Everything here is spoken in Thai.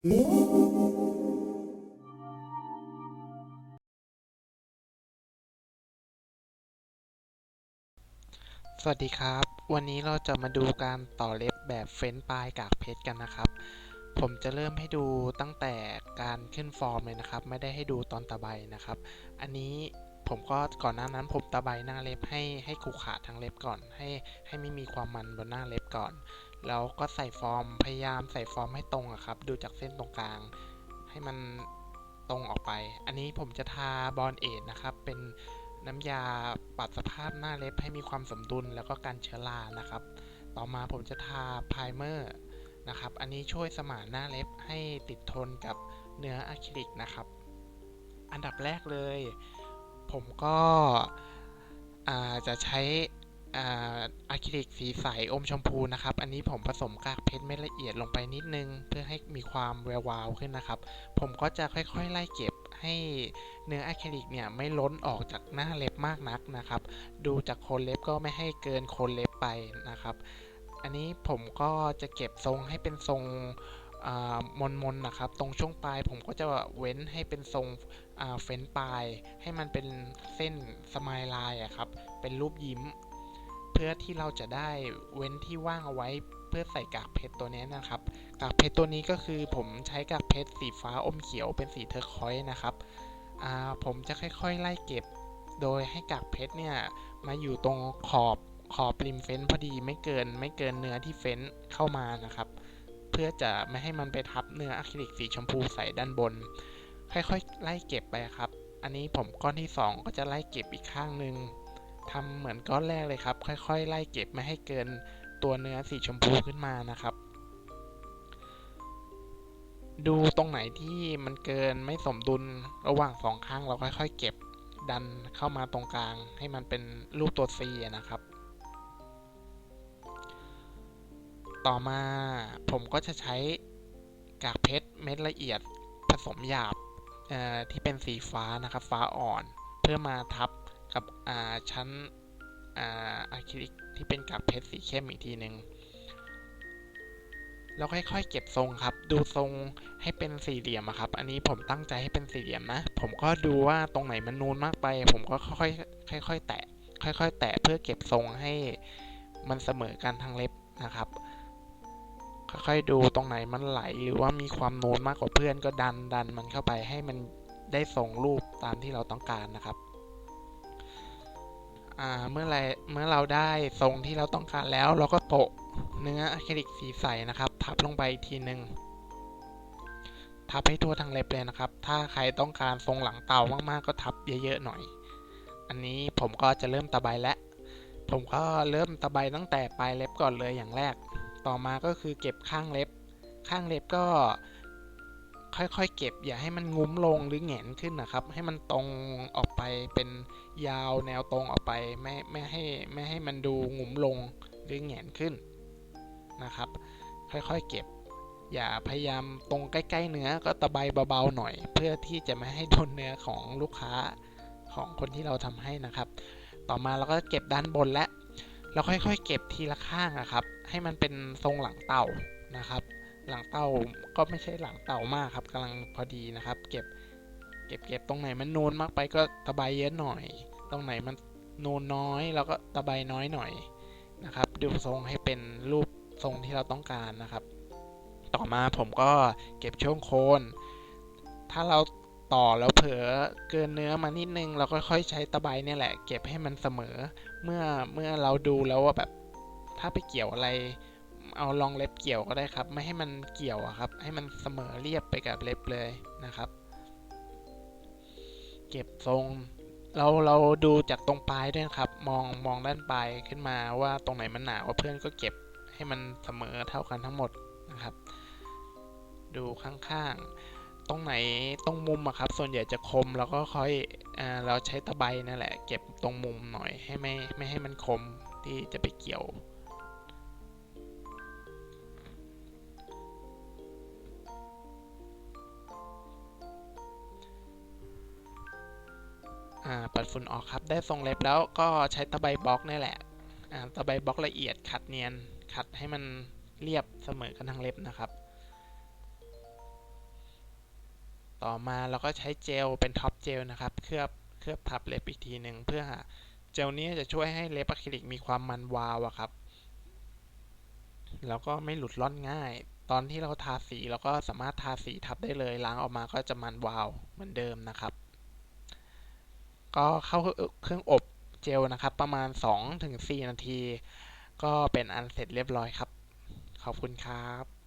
สวัสดีครับ วันนี้เราจะมาดูการต่อเล็บแบบเฟ้นปลายกากเพชรกันนะครับ ผมจะเริ่มให้ดูตั้งแต่การขึ้นฟอร์มเลยนะครับ ไม่ได้ให้ดูตอนตะไบนะครับ อันนี้ผมก็ก่อนหน้านั้นผมตะไบหน้าเล็บให้ให้ขูขาดทั้งเล็บก่อน ให้ให้ไม่มีความมันบนหน้าเล็บก่อน แล้วก็ใส่ฟอร์มพยายามใส่ฟอร์มให้ตรงอะครับ ดูจากเส้นตรงกลาง ให้มันตรงออกไป อันนี้ผมจะทาบอลเอทนะครับ เป็นน้ำยาปรับสภาพหน้าเล็บให้มีความสมดุลแล้วก็กันเชื้อรานะครับ ต่อมาผมจะทาไพรเมอร์นะครับ อันนี้ช่วยสมานหน้าเล็บให้ติดทนกับเนื้ออะคริลิกนะครับ อันดับแรกเลย ผมก็จะใช้ อะคริลิกสีใสอมชมพูนะครับ อันนี้ผมผสมกากเพชรเม็ดละเอียดลงไปนิดนึง เพื่อให้มีความแวววาวขึ้นนะครับ ผมก็จะค่อยๆ ไล่เก็บให้เนื้ออะคริลิกเนี่ยไม่ล้นออกจากหน้าเล็บมากนักนะครับ ดูจากโคนเล็บก็ไม่ให้เกินโคนเล็บไปนะครับ อันนี้ผมก็จะเก็บทรงให้เป็นทรงมนมนนะครับ ตรงช่วงปลายผมก็จะเว้นให้เป็นทรงเฟ้นปลาย ให้มันเป็นเส้นสมายไลน์ครับ เป็นรูปยิ้ม พื่อที่เราจะได้เว้นที่ว่างเอาไว้เพื่อใส่กากเพชรตัวนี้นะครับ กากเพชรตัวนี้ก็คือผมใช้กากเพชรสีฟ้าอมเขียวเป็นสีเทอร์คอยนะครับ ผมจะค่อยๆ ไล่เก็บ โดยให้กากเพชรเนี่ยมาอยู่ตรงขอบขอบริมเฟ้นพอดีไม่เกินไม่เกินเนื้อที่เฟ้นเข้ามานะครับ เพื่อจะไม่ให้มันไปทับเนื้ออะคริลิกสีชมพูใสด้านบน ค่อยๆ ไล่เก็บไปครับ อันนี้ผมก้อนที่ 2 ก็จะไล่เก็บอีกข้างหนึ่ง ทำเหมือนก้อนแรกเลยครับ ค่อยๆ ไล่เก็บไม่ให้เกินตัวเนื้อสีชมพูขึ้นมานะครับ ดูตรงไหนที่มันเกินไม่สมดุลระหว่างสองข้างเราค่อยๆ เก็บดันเข้ามาตรงกลางให้มันเป็นรูปตัว C นะครับ ต่อมาผมก็จะใช้กากเพชรเม็ดละเอียดผสมหยาบที่เป็นสีฟ้านะครับ ฟ้าอ่อน เพื่อมาทับ กับชั้นอะคริลิกที่เป็นกากเพชรสีเข้มอีกทีหนึ่งแล้วค่อยๆ เก็บทรงครับ ดูทรงให้เป็นสี่เหลี่ยมครับ อันนี้ผมตั้งใจให้เป็นสี่เหลี่ยมนะ ผมก็ดูว่าตรงไหนมันนูนมากไป ผมก็ค่อยๆ ค่อยๆ แตะ ค่อย ๆ แตะเพื่อเก็บทรงให้มันเสมอกันทั้งเล็บนะครับ ค่อยๆ ดูตรงไหนมันไหลหรือว่ามีความนูนมากกว่าเพื่อนก็ดันดันมันเข้าไปให้มันได้ทรงรูปตามที่เราต้องการนะครับ เมื่อไรเมื่อเราได้ทรงที่เราต้องการแล้ว เราก็โปะเนื้ออะคริลิกสีใสนะครับ ทับลงไปอีกทีหนึ่งทับให้ทั่วทั้งเล็บเลยนะครับ ถ้าใครต้องการทรงหลังเต่ามากๆ ก็ทับเยอะๆหน่อย อันนี้ผมก็จะเริ่มตะไบแล้วผมก็เริ่มตะไบตั้งแต่ปลายเล็บก่อนเลยอย่างแรก ต่อมาก็คือเก็บข้างเล็บ ข้างเล็บก็ ค่อยๆ เก็บ อย่าให้มันงุ้มลงหรือแหงนขึ้นนะครับ ให้มันตรงออกไปเป็นยาวแนวตรงออกไปไม่ไม่ให้ไม่ให้มันดูงุ้มลงหรือแหงนขึ้นนะครับ ค่อยๆเก็บ อย่าพยายามตรงใกล้ๆเนื้อก็ตะไบเบาๆหน่อย เพื่อที่จะไม่ให้โดนเนื้อของลูกค้าของคนที่เราทำให้นะครับ ต่อมาเราก็เก็บด้านบนและเราค่อยๆ เก็บทีละข้างนะครับ ให้มันเป็นทรงหลังเต่านะครับ หลังเต่าก็ไม่ใช่หลังเต่ามากครับกำลังพอดีนะครับ เก็บ เก็บเก็บตรงไหนมันนูนมากไปก็ตะไบเยอะหน่อย ตรงไหนมันนูนน้อยเราก็ตะไบน้อยหน่อยนะครับ ดูทรงให้เป็นรูปทรงที่เราต้องการนะครับ ต่อมาผมก็เก็บช่วงโคน ถ้าเราต่อแล้วเผลอเกินเนื้อมานิดนึง เราก็ค่อยใช้ตะไบเนี่ยแหละ เก็บให้มันเสมอ เมื่อเมื่อเราดูแล้วว่าแบบถ้าไปเกี่ยวอะไร เอาลองเล็บเกี่ยวก็ได้ครับ ไม่ให้มันเกี่ยวครับ ให้มันเสมอเรียบไปกับเล็บเลยนะครับ เก็บทรงเราเราดูจากตรงปลายด้วยครับ มองมองด้านปลายขึ้นมาว่าตรงไหนมันหนากว่าเพื่อนก็เก็บให้มันเสมอเท่ากันทั้งหมดนะครับ ดูข้างๆ ตรงไหนตรงมุมอะครับ ส่วนใหญ่จะคมแล้วก็ค่อยอเราใช้ตะไบนั่นแหละ เก็บตรงมุมหน่อยให้ไม่ไม่ให้มันคมที่จะไปเกี่ยว ปัดฝุ่นออกครับ ได้ทรงเล็บแล้วก็ใช้ตะไบบล็อกนี่แหละตะไบบล็อกละเอียดขัดเนียน ขัดให้มันเรียบเสมอกันทั้งเล็บนะครับ ต่อมาเราก็ใช้เจลเป็นท็อปเจลนะครับ เคลือบเคลือบทับเล็บอีกทีหนึ่งเพื่อเจลนี้จะช่วยให้เล็บอะคริลิกมีความมันวาวอะครับ แล้วก็ไม่หลุดร่อนง่าย ตอนที่เราทาสีเราก็สามารถทาสีทับได้เลย ล้างออกมาก็จะมันวาวเหมือนเดิมนะครับ ก็เข้าเครื่องอบเจลนะครับ ประมาณ 2-4 นาที ก็เป็นอันเสร็จเรียบร้อยครับ ขอบคุณครับ